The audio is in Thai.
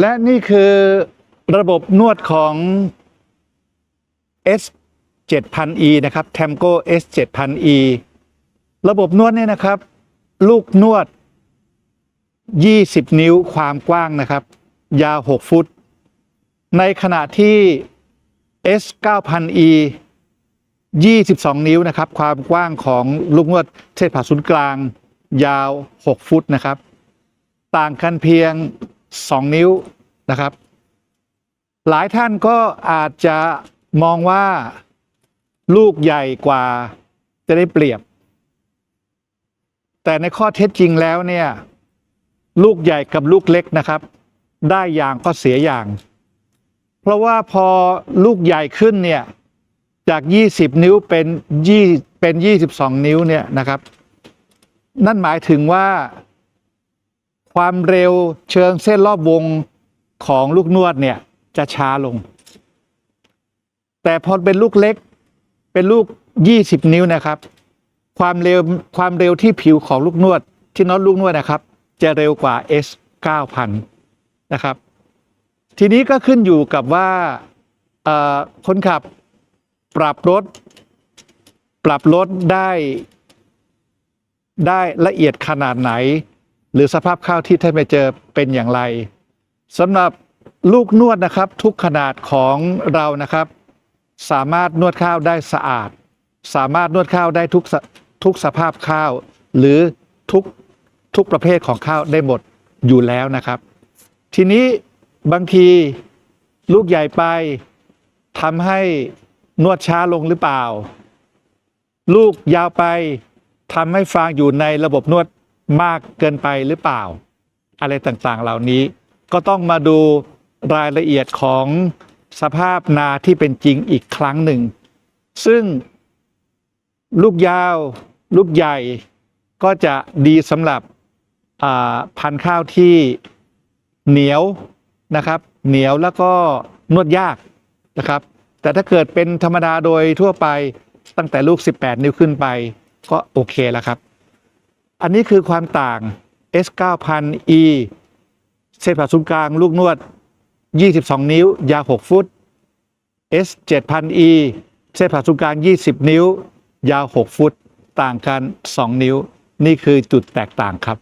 และนี่คือระบบนวดของ S 7000E นะครับ Tamco S 7000E ระบบนวดเนี่ยนะครับ ลูกนวด 20 นิ้วความกว้างนะครับ ยาว 6 ฟุต ในขณะที่ S 9000E 22 นิ้วนะครับ ความกว้างของลูกนวดเส้นผ่าศูนย์กลาง ยาว 6 ฟุตนะครับ ต่างกันเพียง 2 นิ้วนะครับ หลายท่านก็อาจจะมองว่าลูกใหญ่กว่าจะได้เปรียบ แต่ในข้อเท็จจริงแล้วเนี่ย ลูกใหญ่กับลูกเล็กนะครับ ได้อย่างก็เสียอย่าง เพราะว่าพอลูกใหญ่ขึ้นเนี่ยจาก 20 นิ้วเป็น 20 เป็น 22 นิ้วเนี่ยนะครับ นั่นหมายถึงว่า ความเร็วเชิงเส้นรอบวงของลูกนวดเนี่ยจะช้าลง แต่พอเป็นลูกเล็กเป็นลูก 20 นิ้วนะครับ ความเร็วความเร็วที่ผิวของลูกนวด ที่น็อตลูกนวดนะครับ จะเร็วกว่า S 9000 นะครับ ทีนี้ก็ขึ้นอยู่กับว่าคนขับปรับรถ ปรับรถได้ได้ละเอียดขนาดไหน หรือสภาพข้าวที่ท่านไปเจอเป็นอย่างไรสำหรับลูกนวดนะครับทุกขนาดของเรานะครับ สามารถนวดข้าวได้สะอาด สามารถนวดข้าวได้ทุกทุกสภาพข้าว หรือทุกทุกประเภทของข้าวได้หมดอยู่แล้วนะครับ ทีนี้บางทีลูกใหญ่ไปทำให้นวดช้าลงหรือเปล่า ลูกยาวไปทำให้ฟางอยู่ในระบบนวด มากเกินไปหรือเปล่า อะไรต่างๆเหล่านี้ ก็ต้องมาดูรายละเอียดของสภาพนาที่เป็นจริงอีกครั้งหนึ่ง ซึ่งลูกยาว ลูกใหญ่ก็จะดีสำหรับพันธุ์ข้าวที่เหนียวนะครับ เหนียวแล้วก็นวดยากนะครับ แต่ถ้าเกิดเป็นธรรมดาโดยทั่วไปตั้งแต่ลูก 18 นิ้วขึ้นไป ก็โอเคแล้วครับ อันนี้คือความต่าง S 9000E เส้นผ่าศูนย์กลางลูกนวด 22 นิ้ว ยาว 6 ฟุต S 7000E เส้นผ่าศูนย์กลาง 20 นิ้ว ยาว 6 ฟุต ต่างกัน 2 นิ้ว นี่คือจุดแตกต่างครับ